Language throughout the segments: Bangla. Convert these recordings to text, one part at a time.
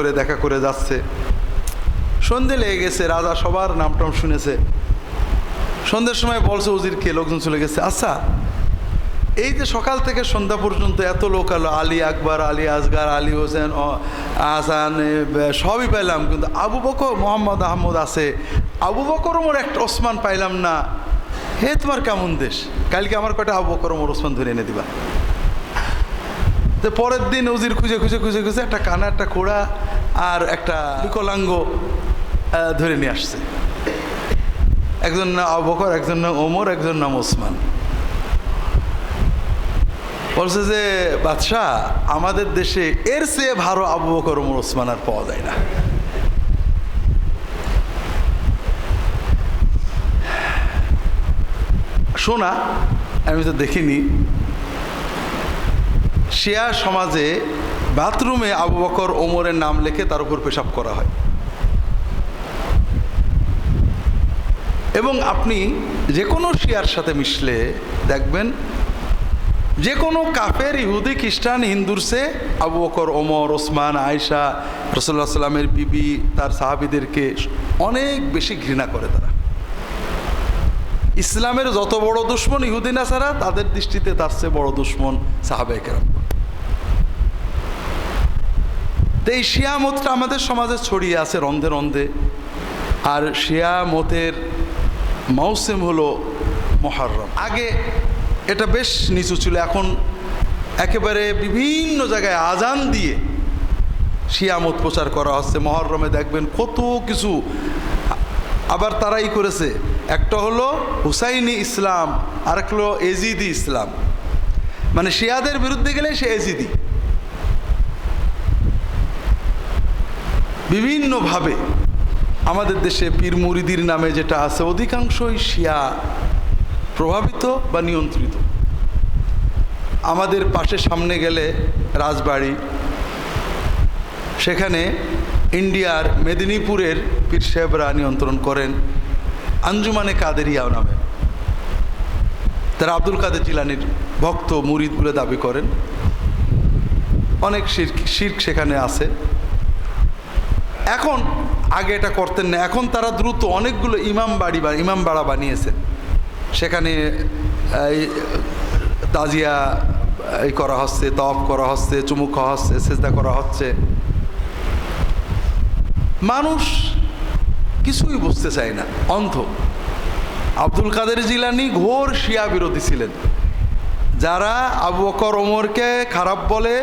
করে দেখা করে যাচ্ছে। সন্ধে লেগে গেছে, রাজা সবার নাম টাম শুনেছে। সন্ধ্যের সময় বলছে উজিরকে লোকজন চলে গেছে। আচ্ছা এই যে সকাল থেকে সন্ধ্যা পর্যন্ত এত লোক আলো আলী আকবর, আলী আসগার, আলী হোসেন ও আহসান সবই পাইলাম। কিন্তু আবু বকর, মোহাম্মদ আহমদ আছে। আবু বকর ওমর একটা ওসমান পাইলাম না। হে, তোমার কেমন দেশ? কালকে আমার কটা আবু বকর ওসমান ধরে এনে দিবা? তো পরের দিন উজির খুঁজে খুঁজে খুঁজে খুঁজে একটা কানা, একটা কোড়া আর একটা বিকলাঙ্গ ধরে নিয়ে আসছে। একজন না অবকর একজন না ওমর, একজন নাম ওসমান। বলছে যে, বাদশাহ, আমাদের দেশে এর চেয়ে ভালো আবু বকর, ওমর, ওসমান আর পাওয়া যায় না। শোনা, আমি তো দেখিনি। শিয়া সমাজে বাথরুমে আবু বকর ওমরের নাম লিখে তার উপর পেশাব করা হয়। এবং আপনি যে কোনো শিয়ার সাথে মিশলে দেখবেন যে কোনো কাফের, ইহুদি, খ্রিস্টান, হিন্দুর সে আবু বকর, ওমর, ওসমান আয়সা রসল্লাহ সাল্লামের বিবি, তার সাহাবিদেরকে অনেক বেশি ঘৃণা করে তারা। ইসলামের যত বড় দুশ্মন ইহুদিন আসারা তাদের দৃষ্টিতে তার চেয়ে বড় দুশ্মন সাহাবেকেরাম তো এই শিয়া মতটা আমাদের সমাজে ছড়িয়ে আছে রন্ধে রন্ধে। আর শিয়া মতের মৌসুম হলো মহরম। আগে এটা বেশ নিচু ছিল, এখন একেবারে বিভিন্ন জায়গায় আজান দিয়ে শিয়ামত প্রচার করা হচ্ছে। মহরমে দেখবেন কত কিছু আবার তারাই করেছে। একটা হলো হুসাইনি ইসলাম আর একটা হলো এজিদি ইসলাম। মানে শিয়াদের বিরুদ্ধে গেলে সে এজিদি। বিভিন্নভাবে আমাদের দেশে পীর মুরিদির নামে যেটা আছে, অধিকাংশই শিয়া প্রভাবিত বা নিয়ন্ত্রিত। আমাদের পাশে সামনে গেলে রাজবাড়ি, সেখানে ইন্ডিয়ার মেদিনীপুরের পীর সাহেবরা নিয়ন্ত্রণ করেন, আঞ্জুমানে কাদেরিয়া নামে। তারা আব্দুল কাদের জিলানির ভক্ত মুরিদ বলে দাবি করেন। অনেক শির্ক শির্ক সেখানে আছে। এখন আগে এটা করতেন না। এখন তারা দ্রুত অনেকগুলো ইমাম বাড়ি বা ইমাম বাড়া বানিয়েছেন। সেখানে তাজিয়া এই করা হচ্ছে তফ করা হচ্ছে, চুমুক খাওয়া হচ্ছে, সেজদা করা হচ্ছে। মানুষ কিছুই বুঝতে চায় না, অন্ধ। আব্দুল কাদের জিলানি ঘোর শিয়া বিরোধী ছিলেন। যারা আবু বকর, ওমরকে খারাপ বলে,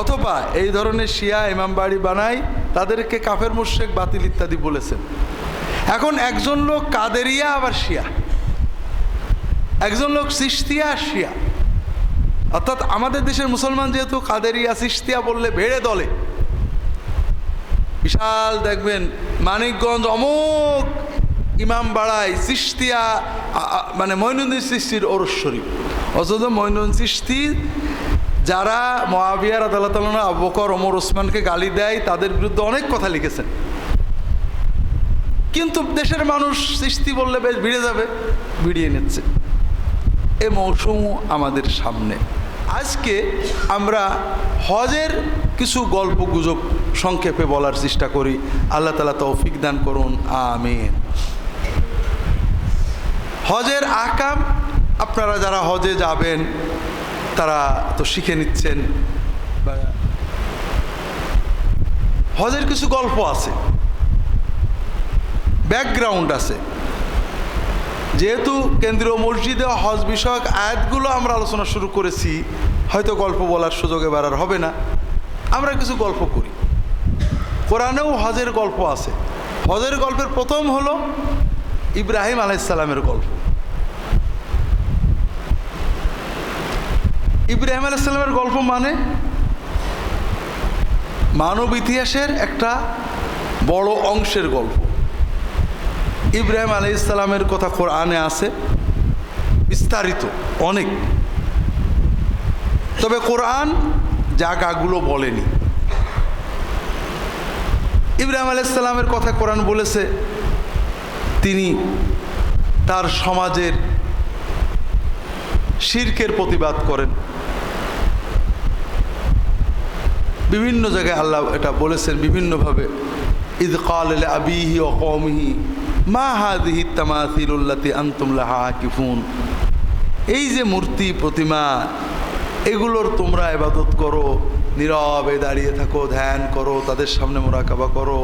অথবা এই ধরনের শিয়া ইমাম বাড়ি বানায় তাদেরকে কাফের মুশেক বাতিল ইত্যাদি বলেছেন। এখন একজন লোক কাদেরিয়া আবার শিয়া। একজন লোক সিস্তিয়া আর শিয়া। অর্থাৎ আমাদের দেশের মুসলমান যেহেতু কাদেরিয়া, সিস্তিয়া বললে ভেড়ে দলে। বিশাল দেখবেন, মানিকগঞ্জ অমুক ইমাম আ- আ- মানে মইনুদ্দিন সৃষ্টির ওরস শরীফ। অথচ মইনুদ্দিন সৃষ্টি যারা মহাবিয়ার আদালতালনা আবকর ওমর, ওসমানকে গালি দেয়, তাদের বিরুদ্ধে অনেক কথা লিখেছেন। কিন্তু দেশের মানুষ সৃষ্টি বললে বেশ ভিড়ে যাবে, ভিড়িয়ে নিচ্ছে। এ মৌসুম আমাদের সামনে। আজকে আমরা হজের কিছু গল্প গুজব সংক্ষেপে বলার চেষ্টা করি। আল্লাহ তালা তৌফিক দান করুন, আমিন। হজের আকাম, আপনারা যারা হজে যাবেন তারা তো শিখে নিচ্ছেন। হজের কিছু গল্প আছে। ব্যাকগ্রাউন্ড আছে। যেহেতু কেন্দ্রীয় মসজিদে হজ বিষয়ক আয়াতগুলো আমরা আলোচনা শুরু করেছি, হয়তো গল্প বলার সুযোগ এবার আর হবে না। আমরা কিছু গল্প করি। কোরআনেও হজের গল্প আছে। হজের গল্পের প্রথম হলো ইব্রাহিম আলাইসাল্লামের গল্প। ইব্রাহিম আলাইসাল্লামের গল্প মানে? মানব ইতিহাসের একটা বড় অংশের গল্প। ইব্রাহিম আলি ইসলামের কথা কোরআনে আছে, বিস্তারিত, অনেক। তবে কোরআন জায়গাগুলো বলেনি। ইব্রাহিম আলি ইসলামের কথা কোরআন বলেছে, তিনি তার সমাজের শির্কের প্রতিবাদ করেন। বিভিন্ন জায়গায় আল্লাহ এটা বলেছেন বিভিন্নভাবে। ইদ কাল আবিহি ও কৌমিহি মা হাদিহি তামাথিল্লাতি আন্তুমলাহা কিফুন এই যে মূর্তি, প্রতিমা, এগুলোর তোমরা এবাদত করো, নীরবে দাঁড়িয়ে থাকো, ধ্যান করো, তাদের সামনে মোরাকাবা করো।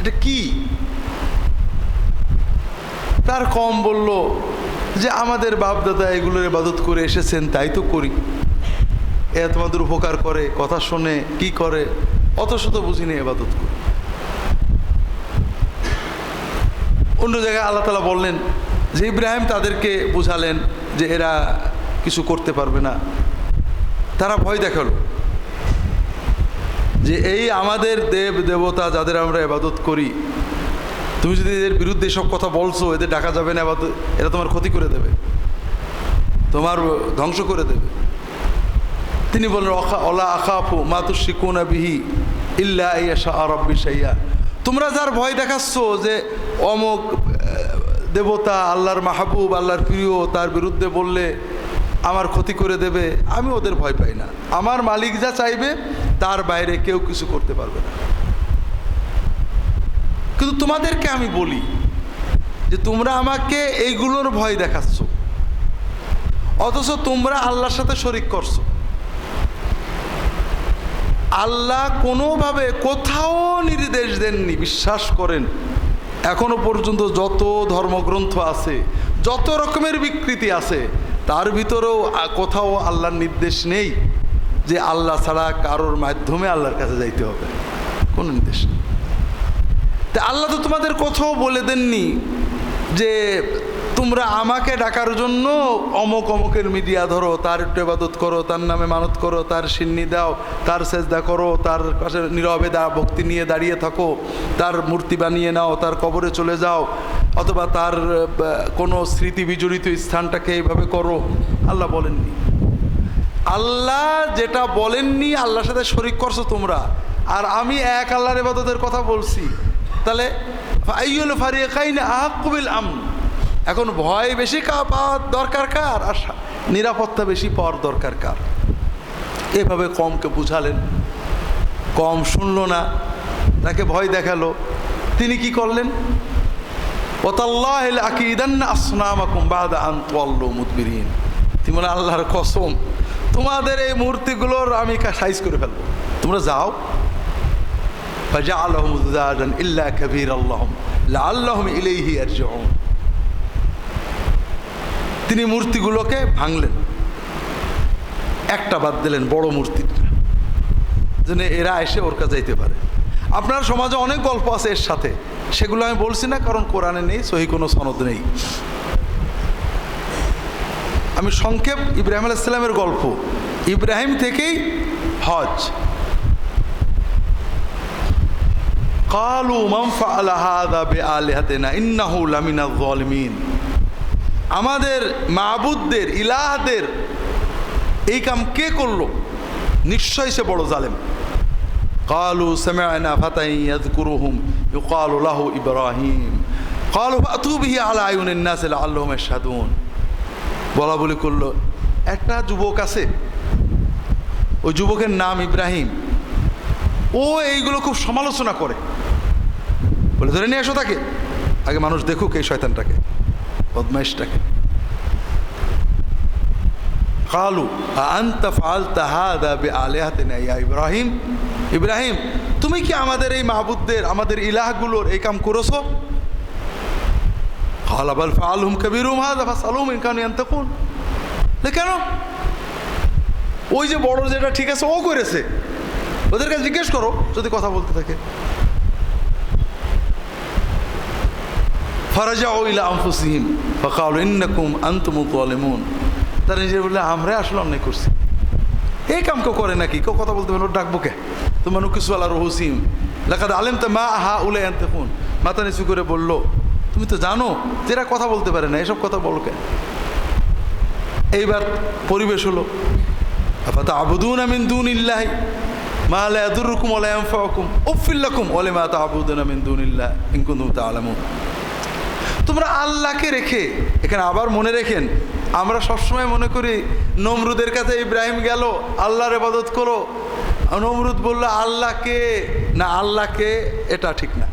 এটা কি? তার কম বলল যে, আমাদের বাপদাদা এগুলোর ইবাদত করে এসেছেন, তাই তো করি। এরা তোমাদের উপকার করে, কথা শোনে কি করে? অত শত বুঝিনি এবাদত করি। অন্য জায়গায় আল্লাহ তালা বললেন যে ইব্রাহিম তাদেরকে বুঝালেন যে এরা কিছু করতে পারবে না। তারা ভয় দেখাল যে এই আমাদের দেব দেবতা যাদের আমরা এবাদত করি, তুমি যদি এদের বিরুদ্ধে সব কথা বলছো, এদের ডাকা যাবে না এবাদত এরা তোমার ক্ষতি করে দেবে, তোমার ধ্বংস করে দেবে। তিনি বলেন অলা আখাফু মাতু শিকুনা বিহি ইল্লা ইয়াশা আরব্বি সাইয়া তোমরা যার ভয় দেখাচ্ছ যে অমুক দেবতা, আল্লাহর মাহবুব, আল্লাহর প্রিয়, তার বিরুদ্ধে বললে আমার ক্ষতি করে দেবে, আমি ওদের ভয় পাই না। আমার মালিক যা চাইবে, তার বাইরে কেউ কিছু করতে পারবে না। কিন্তু তোমাদেরকে আমি বলি যে তোমরা আমাকে এইগুলোর ভয় দেখাচ্ছ, অথচ তোমরা আল্লাহর সাথে শরিক করছ। আল্লাহ কোনোভাবে কোথাও নির্দেশ দেননি, বিশ্বাস করেন। এখনও পর্যন্ত যত ধর্মগ্রন্থ আছে, যত রকমের বিকৃতি আছে, তার ভিতরেও কোথাও আল্লাহর নির্দেশ নেই যে আল্লাহ ছাড়া কারোর মাধ্যমে আল্লাহর কাছে যাইতে হবে। কোনো নির্দেশ নেই। তা আল্লাহ তো তোমাদের কোথাও বলে দেননি যে তোমরা আমাকে ডাকার জন্য অমক অমকের মিডিয়া ধরো, তার একটু এবাদত করো, তার নামে মানত করো, তার সিন্নি দাও, তার সেজদা করো, তার পাশে নীরবে দা ভক্তি নিয়ে দাঁড়িয়ে থাকো, তার মূর্তি বানিয়ে নাও, তার কবরে চলে যাও, অথবা তার কোনো স্মৃতি বিজড়িত স্থানটাকে এইভাবে করো। আল্লাহ বলেননি। আল্লাহ যেটা বলেননি, আল্লাহর সাথে শরিক করছ তোমরা। আর আমি এক আল্লাহর এবাদতের কথা বলছি। তাহলে আইয়ুল ফারিয়াকাইন আহাকুবিল আম এখন ভয় বেশি কা পাওয়ার দরকার কার? আর নিরাপত্তা বেশি, পাওয়ার দরকার কার? এভাবে কমকে বুঝালেন। কম শুনল না, তাকে ভয় দেখাল। তিনি কি করলেন? আল্লাহর কসম, তোমাদের এই মূর্তিগুলোর আমি সাইজ করে ফেলব। তোমরা যাও। ইল্লা কবির আল্লাহম ইলেহি আর তিনি মূর্তিগুলোকে ভাঙলেন। একটা বাদ দিলেন, বড় মূর্তিটা যেন এরা এসে ওর কাছে যাইতে পারে। আপনার সমাজে অনেক গল্প আছে এর সাথে। সেগুলো আমি বলছি না, কারণ কোরআনে নেই, সহি কোনো সনদ নেই। আমি সংক্ষেপ ইব্রাহিম আলাইসাল্লামের গল্প। ইব্রাহিম থেকেই হজ। কালু মামফা আলাহাদা বে আলিহাতেনা ইন্নাহুল আমিনা জলমিন। আমাদের মাবুদদের ইলাহদের এই কাম কে করলো নিশ্চয়ই সে বড় জালেম قالوا سمعنا فتى يذكرهم يقال له إبراهيم قالوا فأتوا به على أعين الناس لعلهم يشهدون বলা বলি করলো একটা যুবক আছে ওই যুবকের নাম ইব্রাহিম ও এইগুলো খুব সমালোচনা করে বলে ধরে নিয়ে এসো তাকে আগে মানুষ দেখুক এই শয়তানটাকে বদমাইশটাকে কালু আন্তা ফালতা হাদা বে আলেহাতে ইয়া ইব্রাহিম ইব্রাহিম তুমি কি আমাদের এই মাহবুদদের আমাদের ইলাহগুলোর এই কাম করেছো قال بل فعلهم كبيرهم هذا فاسألوهم إن كانوا ينطقون লে কেন ওই যে বড় যেটা ঠিক আছে ও করেছে ওদের কাছে জিজ্ঞেস করো যদি কথা বলতে থাকে ফারাজা ইলা আনফুসিহিম ফাকাল ইন্নাকুম আনতুম যালিমুন। তারা নিজে বললে আমরা আসলে করছি। এই কাম করে নাকি? কথা বলতে পারে ডাকবো কে? তোমার আলেম তো মা উলে আনতে ফোন মাথা নিচু করে বলল, তুমি তো জানো যে এরা কথা বলতে পারে না, এসব কথা বলো কেন এইবার পরিবেশ হলো আপাতত আবুদুন আমিন দুন ইল্লাহ মা লা ইয়াদুরুকুম ওয়া লা ইয়ানফাউকুম। উফিল লাকুম ওয়া লিমা তা'বুদুনা মিন দুনিল্লাহ, ইন কুনতুম তোমরা আল্লাহকে রেখে, এখানে আবার মনে রেখেন, আমরা সবসময় মনে করি, নমরুদের কাছে ইব্রাহিম গেল, আল্লাহর এবাদত করো। নমরুদ বলল, আল্লাহকে, না, আল্লাহকে, এটা ঠিক না।